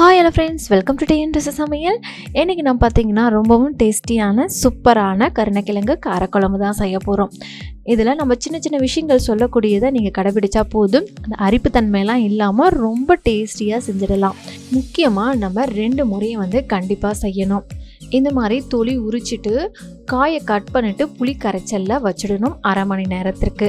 Hi hello friends welcome to tan ட்ரெஸ் சமையல். இன்றைக்கி நம்ம பார்த்தீங்கன்னா ரொம்பவும் டேஸ்டியான சூப்பரான கருணக்கிழங்கு காரக்குழம்பு தான் செய்ய போகிறோம் இதில் நம்ம சின்ன சின்ன விஷயங்கள் சொல்லக்கூடியதை நீங்கள் கடைபிடிச்சா போதும். அந்த அரிப்புத்தன்மையெல்லாம் இல்லாமல் ரொம்ப டேஸ்டியாக செஞ்சிடலாம். முக்கியமாக நம்ம ரெண்டு முறையும் வந்து கண்டிப்பாக செய்யணும். இந்த மாதிரி தொலி உரிச்சிட்டு காயை கட் பண்ணிவிட்டு புளி கரைச்சலில் வச்சிடணும் அரை மணி நேரத்திற்கு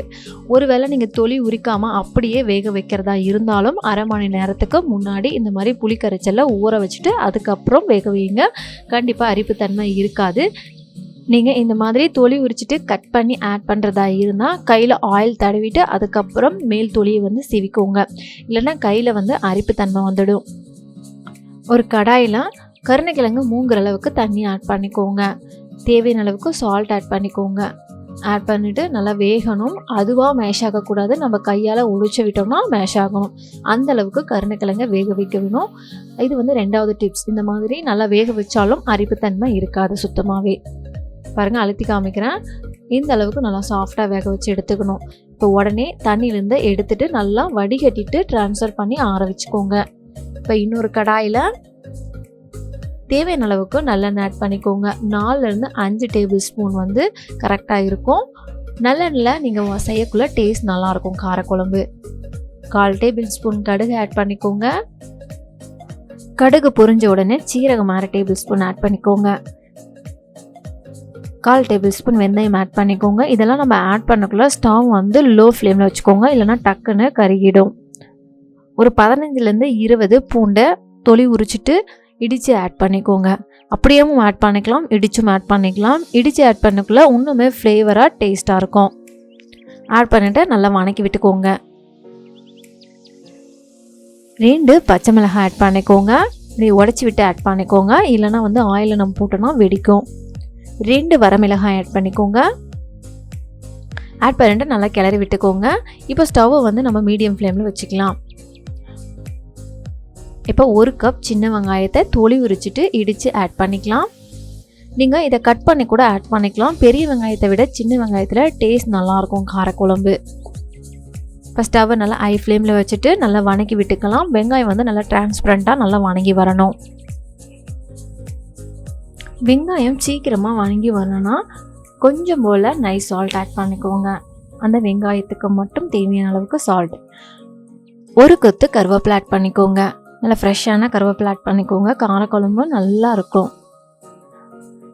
ஒருவேளை நீங்கள் தொலி உரிக்காமல் அப்படியே வேக வைக்கிறதா இருந்தாலும் அரை மணி நேரத்துக்கு முன்னாடி இந்த மாதிரி புளி கரைச்சலில் ஊற வச்சுட்டு அதுக்கப்புறம் வேக வைங்க. கண்டிப்பாக அரிப்புத்தன்மை இருக்காது. நீங்கள் இந்த மாதிரி தொலி உரிச்சிட்டு கட் பண்ணி ஆட் பண்ணுறதா இருந்தால் கையில் ஆயில் தடவிட்டு அதுக்கப்புறம் மேல் தொலியை வந்து சிவிக்கோங்க. இல்லைன்னா கையில் வந்து அரிப்புத்தன்மை வந்துடும். ஒரு கடாயில் கருணைக்கிழங்கு மூங்குற அளவுக்கு தண்ணி ஆட் பண்ணிக்கோங்க. தேவையான அளவுக்கு சால்ட் ஆட் பண்ணிக்கோங்க. ஆட் பண்ணிவிட்டு நல்லா வேகணும். அதுவாக மேஷ் ஆகக்கூடாது. நம்ம கையால் உழிச்சு விட்டோம்னா மேஷ் ஆகணும். அந்த அளவுக்கு கருணைக்கிழங்கை வேக வைக்க வேணும். இது வந்து ரெண்டாவது டிப்ஸ் இந்த மாதிரி நல்லா வேக வச்சாலும் அரிப்புத்தன்மை இருக்காது சுத்தமாகவே பாருங்கள் அழுத்தி காமிக்கிறேன். இந்த அளவுக்கு நல்லா சாஃப்டாக வேக வச்சு எடுத்துக்கணும். இப்போ உடனே தண்ணியிலேருந்து எடுத்துட்டு நல்லா வடிகட்டிட்டு ட்ரான்ஸ்ஃபர் பண்ணி ஆற வச்சுக்கோங்க. இப்போ இன்னொரு கடாயில் தேவையான அளவுக்கு நல்லெண்ணெய் ஆட் பண்ணிக்கோங்க. நாலுலேருந்து அஞ்சு டேபிள் ஸ்பூன் வந்து கரெக்டாக இருக்கும். நல்லெண்ணில் நீங்கள் செய்யக்குள்ள டேஸ்ட் நல்லாயிருக்கும். காரக்குழம்பு. கால் டேபிள் ஸ்பூன் கடுகு ஆட் பண்ணிக்கோங்க. கடுகு பொரிஞ்ச உடனே சீரகம் அரை டேபிள் ஸ்பூன் ஆட் பண்ணிக்கோங்க. கால் டேபிள் ஸ்பூன் வெந்தயம் ஆட் பண்ணிக்கோங்க. இதெல்லாம் நம்ம ஆட் பண்ணக்குள்ள ஸ்டவ் வந்து லோ ஃப்ளேமில் வச்சுக்கோங்க. இல்லைன்னா டக்குன்னு கருகிடும். ஒரு பதினஞ்சுலேருந்து இருபது பூண்டை தொளி உரிச்சிட்டு இடித்து ஆட் பண்ணிக்கோங்க. அப்படியேவும் ஆட் பண்ணிக்கலாம் இடிச்சும் ஆட் பண்ணிக்கலாம். இடித்து ஆட் பண்ணக்குள்ள இன்னுமே ஃப்ளேவராக டேஸ்ட்டாக இருக்கும். ஆட் பண்ணிவிட்டு நல்லா வணக்கி விட்டுக்கோங்க. ரெண்டு பச்சை மிளகாய் ஆட் பண்ணிக்கோங்க. இப்படி உடச்சி விட்டு ஆட் பண்ணிக்கோங்க. இல்லைனா வந்து ஆயிலில் நம்ம போட்டோன்னா வெடிக்கும். ரெண்டு வரமிளகாய் ஆட் பண்ணிக்கோங்க. ஆட் பண்ணிட்டு நல்லா கிளறி விட்டுக்கோங்க. இப்போ ஸ்டவ்வை வந்து நம்ம மீடியம் ஃப்ளேமில் வச்சுக்கலாம். இப்போ ஒரு கப் சின்ன வெங்காயத்தை தோலி உரிச்சிட்டு இடித்து ஆட் பண்ணிக்கலாம். நீங்கள் இதை கட் பண்ணி கூட ஆட் பண்ணிக்கலாம். பெரிய வெங்காயத்தை விட சின்ன வெங்காயத்தில் டேஸ்ட் நல்லாயிருக்கும் காரக்குழம்பு. ஃபஸ்ட் ஸ்டவ்வை நல்லா ஐ ஃப்ளேமில் வச்சுட்டு நல்லா வணக்கி விட்டுக்கலாம். வெங்காயம் வந்து நல்லா டிரான்ஸ்பரண்ட்டாக நல்லா வணங்கி வரணும். வெங்காயம் சீக்கிரமாக வணங்கி வரணும்னா கொஞ்சம் போல் நைஸ் சால்ட் ஆட் பண்ணிக்கோங்க. அந்த வெங்காயத்துக்கு மட்டும் தேவையான அளவுக்கு சால்ட் ஒரு கொத்து கருவேப்பிலை ஆட் பண்ணிக்கோங்க. நல்லா ஃப்ரெஷ்ஷான கருவேப்பிலை ஆட் பண்ணிக்கோங்க. காரக்குழம்பு நல்லா இருக்கும்.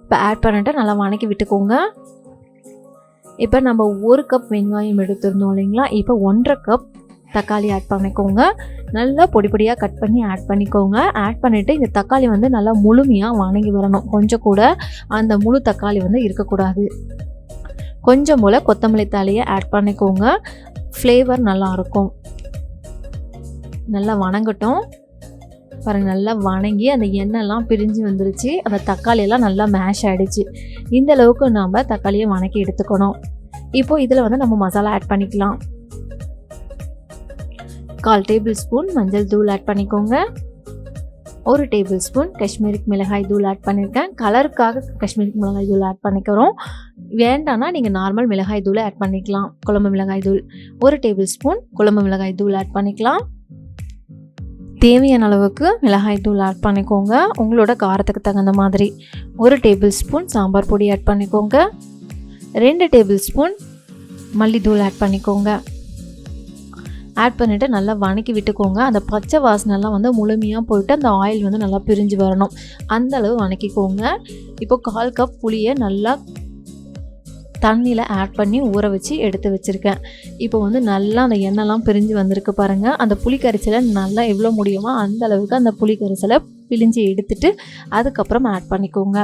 இப்போ ஆட் பண்ணிட்டு நல்லா வணக்கி விட்டுக்கோங்க. இப்போ நம்ம ஒரு கப் வெங்காயம் எடுத்துருந்தோம் இல்லைங்களா? இப்போ ஒன்றரை கப் தக்காளி ஆட் பண்ணிக்கோங்க. நல்லா பொடி பொடியாக கட் பண்ணி ஆட் பண்ணிக்கோங்க. ஆட் பண்ணிவிட்டு இந்த தக்காளி வந்து நல்லா முழுமையாக வணங்கி வரணும். கொஞ்சம் கூட அந்த முழு தக்காளி வந்து இருக்கக்கூடாது. கொஞ்சம் போல் கொத்தமல்லி தாலியை ஆட் பண்ணிக்கோங்க. ஃப்ளேவர் நல்லாயிருக்கும் நல்லா வணங்கட்டும். பாருங்கள் நல்லா வணங்கி அந்த எண்ணெய்லாம் பிரிஞ்சு வந்துருச்சு. அந்த தக்காளியெல்லாம் நல்லா மேஷ் ஆகிடுச்சு இந்த அளவுக்கு நாம் தக்காளியை வணக்கி எடுத்துக்கணும். இப்போது இதில் வந்து நம்ம மசாலா ஆட் பண்ணிக்கலாம். கால் டேபிள் ஸ்பூன் மஞ்சள் தூள் ஆட் பண்ணிக்கோங்க. ஒரு டேபிள் ஸ்பூன் காஷ்மீரி மிளகாய் தூள் ஆட் பண்ணியிருக்கேன் கலருக்காக காஷ்மீரி மிளகாய் தூள் ஆட் பண்ணிக்கிறோம். வேண்டாம்னா நீங்கள் நார்மல் மிளகாய் தூளை ஆட் பண்ணிக்கலாம். குழம்பு மிளகாய் தூள். ஒரு டேபிள் ஸ்பூன் குழம்பு மிளகாய் தூள் ஆட் பண்ணிக்கலாம். தேவையான அளவுக்கு மிளகாய் தூள் ஆட் பண்ணிக்கோங்க. உங்களோட காரத்துக்கு தகுந்த மாதிரி ஒரு டேபிள் ஸ்பூன் சாம்பார் பொடி ஆட் பண்ணிக்கோங்க. ரெண்டு டேபிள் ஸ்பூன் மல்லித்தூள் ஆட் பண்ணிக்கோங்க. ஆட் பண்ணிவிட்டு நல்லா வணக்கி விட்டுக்கோங்க. அந்த பச்சை வாசனைலாம் வந்து முழுமையாக போயிட்டு அந்த ஆயில் வந்து நல்லா பிரிஞ்சு வரணும். அந்த அளவு வணக்கிக்கோங்க. இப்போ கால் கப் புளியை நல்லா தண்ணியில் ஆட் பண்ணி ஊற வச்சு எடுத்து வச்சுருக்கேன். இப்போ வந்து நல்லா அந்த எண்ணெய்லாம் பிரிஞ்சு வந்திருக்கு பாருங்கள் அந்த புளி கரைசலை நல்லா எவ்வளோ முடியுமோ அந்த அளவுக்கு அந்த புளி கரைசலை பிழிஞ்சு எடுத்துட்டு அதுக்கப்புறம் ஆட் பண்ணிக்கோங்க.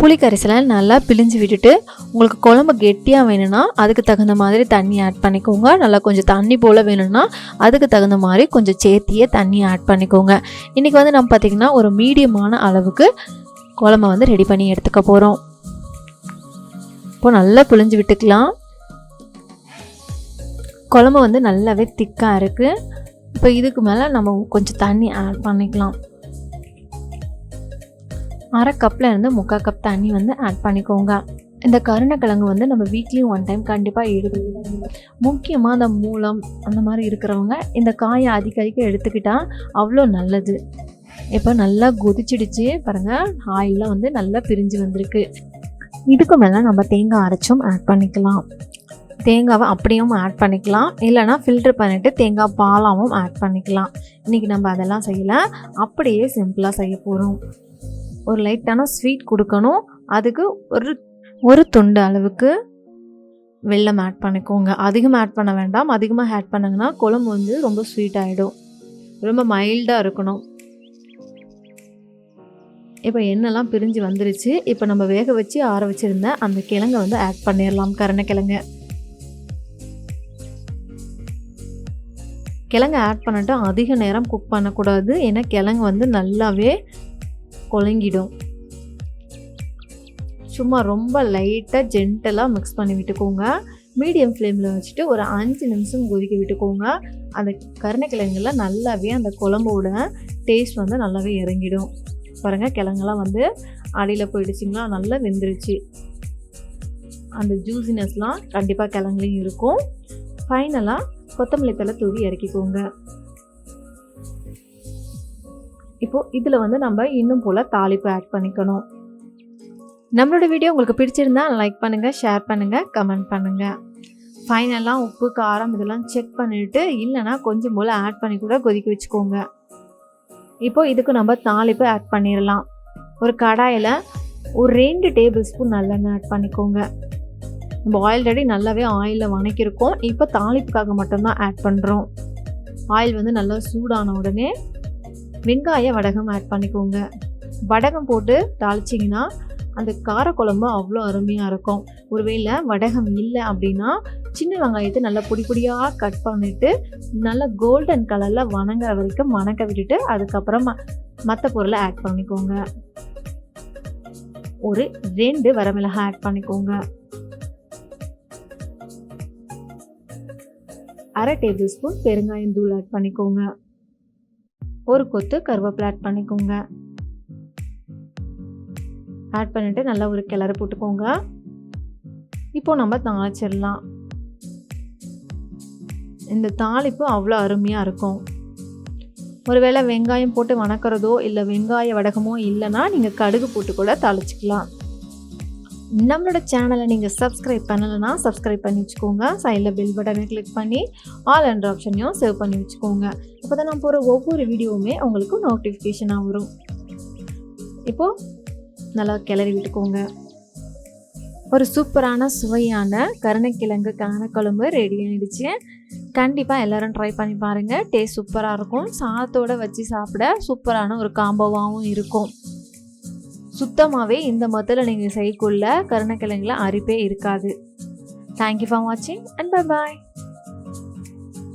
புளி கரைசலை நல்லா பிழிஞ்சு விட்டுட்டு உங்களுக்கு குழம்பு கெட்டியாக வேணும்னா அதுக்கு தகுந்த மாதிரி தண்ணி ஆட் பண்ணிக்கோங்க. நல்லா கொஞ்சம் தண்ணி போல் வேணும்னா அதுக்கு தகுந்த மாதிரி கொஞ்சம் சேர்த்தியே தண்ணி ஆட் பண்ணிக்கோங்க. இன்றைக்கி வந்து நம்ம பார்த்திங்கன்னா ஒரு மீடியமான அளவுக்கு குழம்ப வந்து ரெடி பண்ணி எடுத்துக்க போகிறோம் இப்போ நல்லா புழிஞ்சு விட்டுக்கலாம். குழம்பு வந்து நல்லாவே திக்காக இருக்குது இப்போ இதுக்கு மேலே நம்ம கொஞ்சம் தண்ணி ஆட் பண்ணிக்கலாம். அரை கப்பில் இருந்து முக்கால் கப் தண்ணி வந்து ஆட் பண்ணிக்கோங்க. இந்த கருணக்கிழங்கு வந்து நம்ம வீக்லியும் ஒன் டைம் கண்டிப்பாக எடுக்கணும் முக்கியமாக அந்த மூலம் அந்த மாதிரி இருக்கிறவங்க இந்த காயை அதிக அதிக எடுத்துக்கிட்டால் அவ்வளோ நல்லது. இப்போ நல்லா கொதிச்சிடுச்சு பாருங்கள் ஆயிலாம் வந்து நல்லா பிரிஞ்சு வந்திருக்கு. இதுக்கு மேலே நம்ம தேங்காய் அரைச்சும் ஆட் பண்ணிக்கலாம். தேங்காவை அப்படியும் ஆட் பண்ணிக்கலாம். இல்லைனா ஃபில்டர் பண்ணிவிட்டு தேங்காய் பாலாவும் ஆட் பண்ணிக்கலாம். இன்றைக்கி நம்ம அதெல்லாம் செய்யலை. அப்படியே சிம்பிளாக செய்ய போகிறோம் ஒரு லைட்டான ஸ்வீட் கொடுக்கணும். அதுக்கு ஒரு ஒரு துண்டு அளவுக்கு வெள்ளம் ஆட் பண்ணிக்கோங்க. அதிகமாக ஆட் பண்ண வேண்டாம். அதிகமாக ஆட் பண்ணுங்கன்னா குழம்பு வந்து ரொம்ப ஸ்வீட் ஆகிடும் ரொம்ப மைல்டாக இருக்கணும். இப்போ எண்ணெய்லாம் பிரிஞ்சு வந்துருச்சு இப்போ நம்ம வேக வச்சு ஆற வச்சுருந்த அந்த கிழங்கை வந்து ஆட் பண்ணிடலாம் கருணக்கிழங்கு. கிழங்கு ஆட் பண்ணிட்டு அதிக நேரம் குக் பண்ணக்கூடாது ஏன்னா கிழங்கு வந்து நல்லாவே குழங்கிடும். சும்மா ரொம்ப லைட்டாக ஜென்டலாக மிக்ஸ் பண்ணி விட்டுக்கோங்க. மீடியம் ஃப்ளேமில் வச்சுட்டு ஒரு அஞ்சு நிமிஷம் கொதிக்க விட்டுக்கோங்க. அந்த கருணக்கிழங்குல நல்லாவே அந்த குழம்போட டேஸ்ட் வந்து நல்லாவே இறங்கிடும். பாருங்கள் கிழங்கெல்லாம் வந்து அடியில் போயிடுச்சிங்களா? நல்லா வெந்துருச்சு. அந்த ஜூசினஸ்லாம் கண்டிப்பாக கிழங்குலையும் இருக்கும். ஃபைனலாக கொத்தமல்லி தலை தூவி இறக்கிக்கோங்க. இப்போது இதில் வந்து நம்ம இன்னும் போல் தாளிப்பு ஆட் பண்ணிக்கணும். நம்மளோட வீடியோ உங்களுக்கு பிடிச்சிருந்தா லைக் பண்ணுங்கள் ஷேர் பண்ணுங்கள் கமெண்ட் பண்ணுங்கள் ஃபைனலாக உப்பு காரம் இதெல்லாம் செக் பண்ணிவிட்டு இல்லைனா கொஞ்சம் போல் ஆட் பண்ணி கூட கொதிக்க வச்சுக்கோங்க. இப்போது இதுக்கு நம்ம தாளிப்பு ஆட் பண்ணிடலாம் ஒரு கடாயில் ஒரு ரெண்டு டேபிள் ஸ்பூன் நல்லெண்ணெய் ஆட் பண்ணிக்கோங்க. நம்ம ஆல்ரெடி நல்லாவே ஆயிலில் வணக்கியிருக்கோம் இப்போ தாளிப்புக்காக மட்டும்தான் ஆட் பண்ணுறோம் ஆயில் வந்து நல்லா சூடான உடனே வெங்காய வடகம் ஆட் பண்ணிக்கோங்க. வடகம் போட்டு தாளிச்சிங்கன்னா அந்த காரக்குழம்பு அவ்வளோ அருமையாக இருக்கும். ஒருவேளை வடகம் இல்லை அப்படின்னா சின்ன வெங்காயத்தை நல்லா பொடி பொடியாக கட் பண்ணிவிட்டு நல்லா கோல்டன் கலரில் வணங்குற வரைக்கும் வணக்க விட்டுட்டு அதுக்கப்புறம் மற்ற பொருளை ஆட் பண்ணிக்கோங்க. ஒரு ரெண்டு வரமிளகாய் ஆட் பண்ணிக்கோங்க. அரை டேபிள் ஸ்பூன் பெருங்காயம் தூள் ஆட் பண்ணிக்கோங்க. ஒரு கொத்து கருவேப்பிலை ஆட் பண்ணிக்கோங்க. ஆட் பண்ணிவிட்டு நல்லா ஒரு கிளறு போட்டுக்கோங்க. இப்போது நம்ம தாளிச்சிடலாம். இந்த தாளிப்பு அவ்வளோ அருமையாக இருக்கும். ஒருவேளை வெங்காயம் போட்டு வணக்கிறதோ இல்லை வெங்காய வடகமோ இல்லைன்னா நீங்கள் கடுகு போட்டு கூட தாளிச்சிக்கலாம். நம்மளோட சேனலை நீங்கள் சப்ஸ்கிரைப் பண்ணலைன்னா சப்ஸ்கிரைப் பண்ணி வச்சுக்கோங்க. சைடில் பெல் பட்டனை கிளிக் பண்ணி ஆல் என்ற ஆப்ஷனையும் சேவ் பண்ணி வச்சுக்கோங்க. அப்போ தான் நான் போகிற ஒவ்வொரு வீடியோவுமே உங்களுக்கு நோட்டிஃபிகேஷனாக வரும். இப்போது நல்லா கிளறி விட்டுக்கோங்க. ஒரு சூப்பரான சுவையான கருணைக்கிழங்கு காரக்குழம்பு ரெடி ஆகிடுச்சு கண்டிப்பாக எல்லோரும் ட்ரை பண்ணி பாருங்கள் டேஸ்ட் சூப்பராக இருக்கும். சாதத்தோடு வச்சு சாப்பிட சூப்பரான ஒரு காம்போவாகவும் இருக்கும். சுத்தமாகவே இந்த மொத்தத்தில் நீங்கள் செய்யக்குள்ள கருணைக்கிழங்குல அரிப்பே இருக்காது. தேங்க்யூ ஃபார் வாட்சிங் அண்ட் பை பாய்